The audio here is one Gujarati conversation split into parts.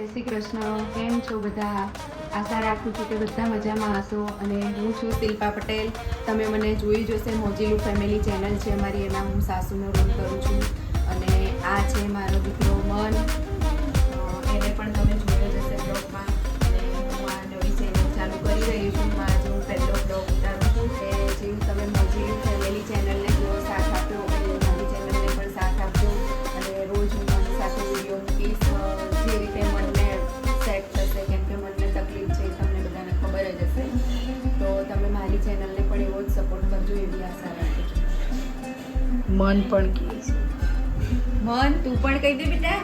જય શ્રી કૃષ્ણ. કેમ છો બધા? આશા રાખું છું કે બધા મજામાં હશો અને હું છું શિલ્પા પટેલ. તમે મને જોઈ જશે મોજીલું ફેમિલી ચેનલ છે મારી એમાં હું સાસુનો રોલ કરું છું. અને આ છે મારો દીકરો મન. એને પણ તમે મન પણ કહે છે. મન, તું પણ કહી દે બેટા.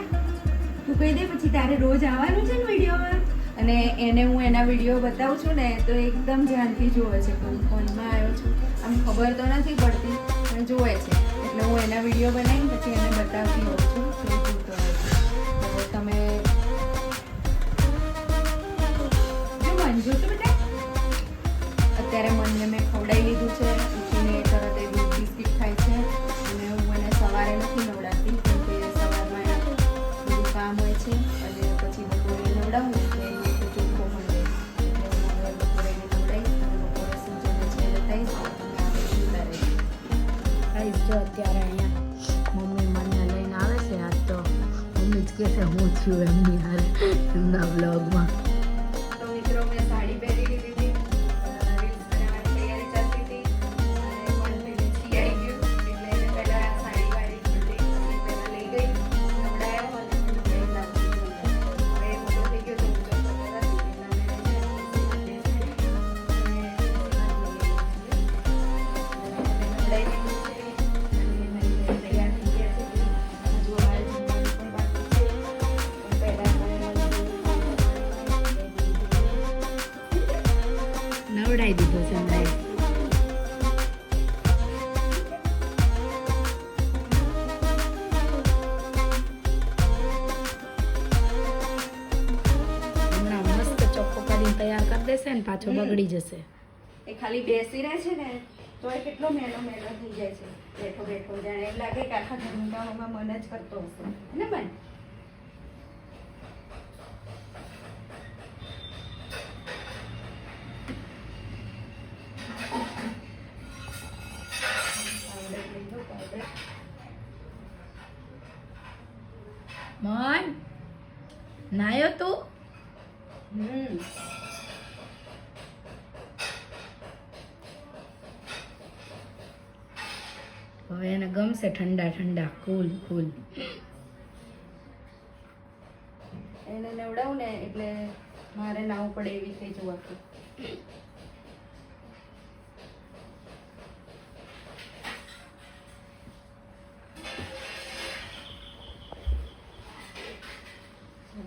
તું કહી દે પછી તારે રોજ આવવાનું છે ને વિડીયોમાં અને એને હું એના વીડિયો બતાવું છું ને, તો એકદમ ધ્યાનથી જોવે છે કોઈ ફોનમાં આવ્યો છું. આમ ખબર તો નથી પડતી, પણ જોવે છે. એટલે હું એના વીડિયો બનાવીને પછી એને બતાવતી હોઉં છું. તો તમે જો મન અત્યારે મનને મેં ખવડાવી લીધું છે. જો અત્યારે અહીંયા મમ્મી મને લઈને આવે છે, આજ તો મમ્મી જ કહે છે, હું છું એમની હારે એમના બ્લોગમાં મને દીધો છે હમણાં હમણાં મસ્ત ચોખ્ખો કરીને તૈયાર કરી દેશે ને પાછો બગડી જશે. એ ખાલી બેસી રહે છે ને તો એ કેટલો મેલો મેલો થઈ જાય છે. બેઠો બેઠો જાણે એમ લાગે કે આખા ઘરનું કામમાં મન જ કરતો હશે. ને મન નાયો તું હમ. હવે એને ગમશે ઠંડા ઠંડા કુલ કુલ એને નવડાવું ને એટલે મારે નાવું પડે એવી થઈ જવું આખું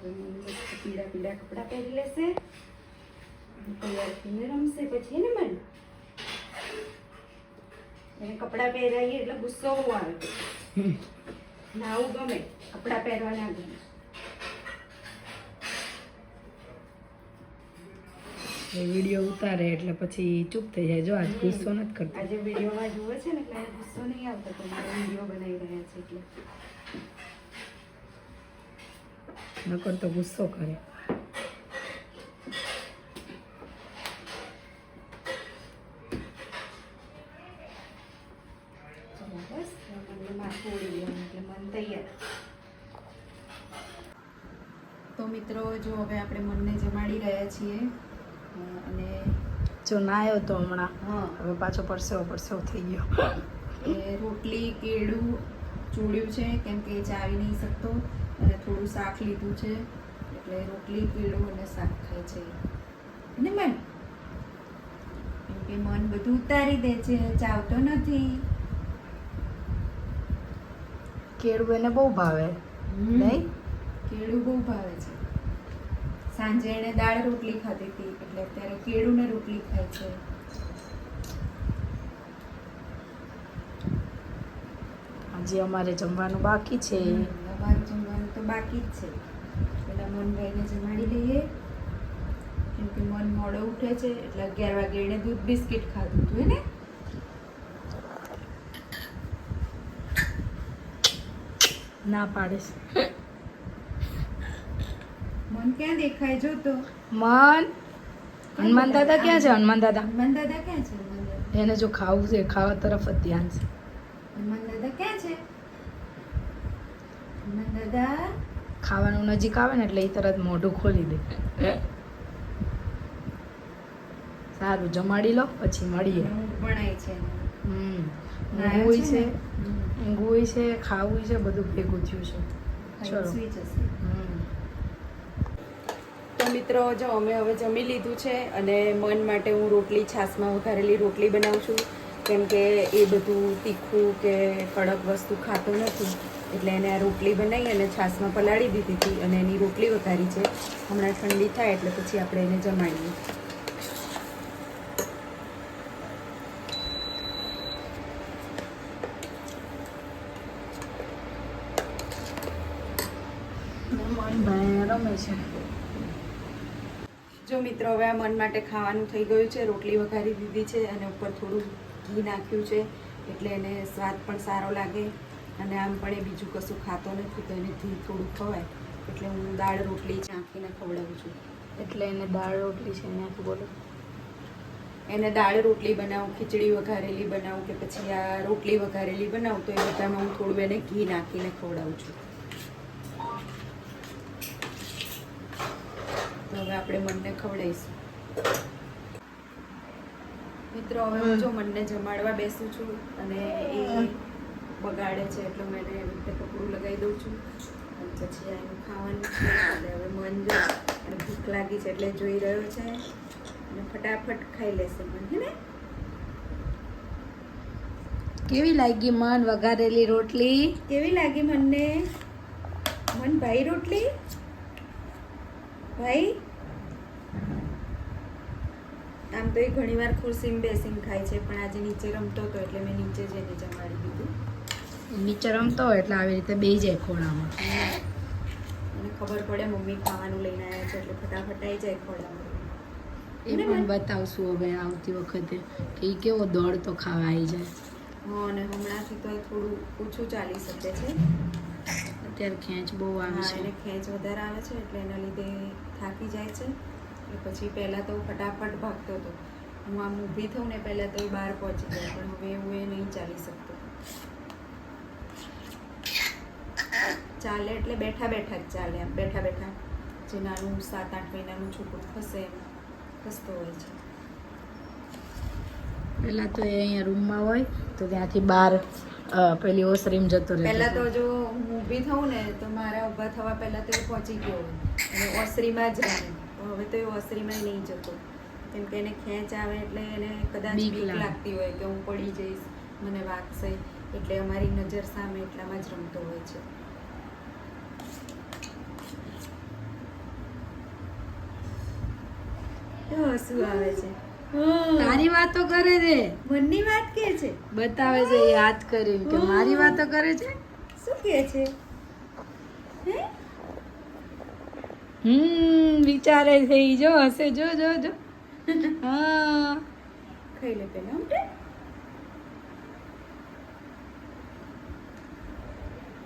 પીળા પીળા કપડાં પહેરી લેશે. તૈયાર થઈને રમશે. પછી ને મન? એને કપડાં પહેરાવીએ એટલે ગુસ્સો બહુ આવે. નાવું ગમે. કપડાં પહેરવા ના ગમે. એ વીડિયો ઉતારે એટલે પછી ચૂપ થઈ જાય. જો આજ ગુસ્સો નથી કરતો. આજે વિડીયોમાં જુએ છે ને એટલે ગુસ્સો નહીં આવતો તો વીડિયો બનાવી રહ્યા છે એટલે. નકર તો ગુસ્સો કરે. તો મિત્રો જો હવે આપણે મનને જમાડી રહ્યા છીએ અને જો નાયો તો હમણાં. હવે પાછો પરસેવો પરસેવો થઈ ગયો. એ રોટલી કેળું ચોળ્યું છે કેમ કે ચાવી નહીં શકતો. અને થોડું શાક લીધું છે એટલે રોટલી કેળું અને શાક ખાય છે. ને મન કેમ કે મન બધું ઉતારી દે છે ચાવતો નથી. કેળું એને બહુ ભાવે નહીં? કેળું બહુ ભાવે છે. સાંજે એને દાળ રોટલી ખાધી હતી એટલે અત્યારે કેળું ને રોટલી ખાય છે. હજી અમારે જમવાનું બાકી છે. અમારું જમવાનું તો બાકી જ છે. પેલા મનભાઈને જમાડી લઈએ કેમ કે મન મોડો ઉઠે છે એટલે અગિયાર વાગે એણે દૂધ બિસ્કિટ ખાધું હતું ને ના પાડે. છે મન ક્યાં દેખાય? જો તો. મન હનુમાન દાદા ક્યાં છે હનુમાન દાદા? હનુમાન દાદા ક્યાં છે? એને જો ખાવું છે ખાવા તરફ જ ધ્યાન છે. હનુમાન દાદા છે? દાદા ખાવાનું નજીક આવે ને એટલે એ તરત મોઢું ખોલી દે. સારું જમાડી લો પછી મળીએ. ભણાય છે. હમ. છે ને? ઊંઘવું છે ખાવું છે બધું ભેગું થયું છે. ચલો. તો મિત્રો જો અમે હવે જમી લીધું છે અને મન માટે હું રોટલી છાશમાં વધારેલી રોટલી બનાવું છું. કેમ કે એ બધું તીખું કે કડક વસ્તુ ખાતો નથી. એટલે એને આ રોટલી બનાવી અને છાશમાં પલાળી દીધી હતી અને એની રોટલી વધારી છે. હમણાં ઠંડી થાય એટલે પછી આપણે એને જમાડીએ. રમે છે. જો મિત્રો હવે આ મન માટે ખાવાનું થઈ ગયું છે. રોટલી વઘારી દીધી છે અને ઉપર થોડું ઘી નાખ્યું છે એટલે એને સ્વાદ પણ સારો લાગે અને આમ પણ એ બીજું કશું ખાતો નથી તો એને ઘી થોડું ખવાય. એટલે હું દાળ રોટલી નાખીને ખવડાવું છું. એટલે એને દાળ રોટલી છે અહીંયાથી બોલો. એને દાળ રોટલી બનાવું ખીચડી વઘારેલી બનાવું કે પછી આ રોટલી વઘારેલી બનાવું તો એ બધામાં હું થોડું એને ઘી નાખીને ખવડાવું છું. તો હવે આપણે મનને ખવડાવીશું. મિત્રો હવે હું જો મનને જમાડવા બેસું છું અને એ બગાડે છે એટલે મેં એને રીતે કપડું લગાવી દઉં છું. અને પછી એનું ખાવાનું છે એટલે હવે મન જો અને ભૂખ લાગી છે એટલે જોઈ રહ્યો છે. અને ફટાફટ ખાઈ લેશે મન હે ને? કેવી લાગી મન વઘારેલી રોટલી? કેવી લાગી મનને? મન ભાઈ રોટલી? ભાઈ? આમ તો એ ઘણીવાર ખુરશીમાં બેસીને ખાય છે પણ આજે નીચે રમતો હતો એટલે મેં નીચે જ એને જમાડી દીધું. નીચે રમતો હોય એટલે આવી રીતે બેસી જાય ખોળામાં. અને ખબર પડે મમ્મી ખાવાનું લઈને આવ્યા છે એટલે ફટાફટ આવી જાય ખોળામાં. એ પણ બતાવશું હવે આવતી વખતે કે એ કેવો દોડતો ખાવા આવી જાય. હા અને હમણાંથી તો થોડું ઓછું ચાલી શકે છે. અત્યારે ખેંચ બહુ આવે છે. એને ખેંચ વધારે આવે છે એટલે એના લીધે થાકી જાય છે. પછી પહેલાં તો ફટાફટ ભાગતો હતો. હું આમ ઊભી થઉં ને પહેલાં તો એ બહાર પહોંચી જાય પણ હવે હું એ નહીં ચાલી શકતો. ચાલે એટલે બેઠા બેઠા જ ચાલે એમ બેઠા બેઠા જે નાનું સાત આઠ મહિનાનું છોકરું ખસે એમ ખસતો હોય છે. પહેલા તો એ અહીંયા રૂમમાં હોય તો ત્યાંથી બહાર પેલી ઓસરીમ જતો રહે પહેલાં તો જો હું ઊભી થઉં ને તો મારા ઊભા થવા પહેલાં તો એ પહોંચી ગયો. અને ઓસરીમાં જ રહે. હવે તો એ ઓસરીમાં નહીં જતો. કેમ કે એને ખેંચ આવે એટલે એને કદાચ બીક લાગતી હોય કે હું પડી જઈશ મને વાગશે. એટલે અમારી નજર સામે એટલામાં જ રમતો હોય છે. હસવું આવે છે? તારી વાતો કરે છે. મનની વાત કે છે? બતાવે છે એ કરી કે મારી વાતો કરે છે? શું કે છે હે હમ વિચારે છે ઈ. જો હશે જો જો જો. હા. ખાઈ લે પેલા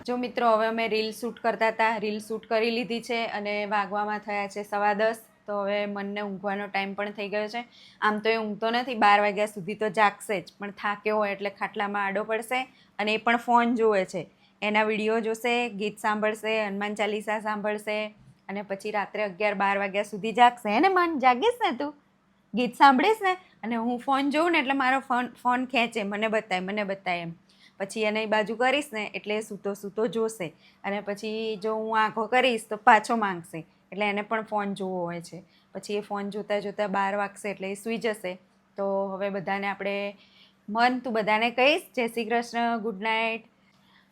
જો મિત્રો હવે અમે રીલ શૂટ કરતા હતા. રીલ શૂટ કરી લીધી છે અને વાગવામાં થયા છે સવા દસ. તો હવે મનને ઊંઘવાનો ટાઈમ પણ થઈ ગયો છે. આમ તો એ ઊંઘતો નથી. બાર વાગ્યા સુધી તો જાગશે જ. પણ થાક્યો હોય એટલે ખાટલામાં આડો પડશે અને એ પણ ફોન જુએ છે. એના વીડિયો જોશે ગીત સાંભળશે હનુમાન ચાલીસા સાંભળશે અને પછી રાત્રે અગિયાર બાર વાગ્યા સુધી જાગશે. એને મન જાગીશ ને તું? ગીત સાંભળીશ ને? અને હું ફોન જોઉં ને એટલે મારો ફોન ફોન ખેંચે, મને બતાય મને બતાય એમ. પછી એને બાજુ કરીશ ને એટલે સૂતો સૂતો જોશે. અને પછી જો હું આંખો કરીશ તો પાછો માંગશે. એટલે એને પણ ફોન જોવો હોય છે. પછી એ ફોન જોતાં જોતાં બહાર વાગશે એટલે એ સૂઈ જશે. તો હવે બધાને આપણે મન તું બધાને કહીશ. જય શ્રી કૃષ્ણ. Good night.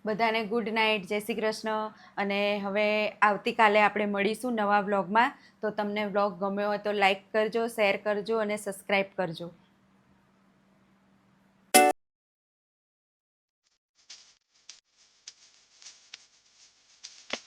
બધાને ગુડ નાઇટ જય શ્રી કૃષ્ણ. અને હવે આવતીકાલે આપણે મળીશું નવા વ્લોગમાં તો તમને વ્લોગ ગમ્યો હોય તો લાઈક કરજો શેર કરજો અને સબસ્ક્રાઈબ કરજો.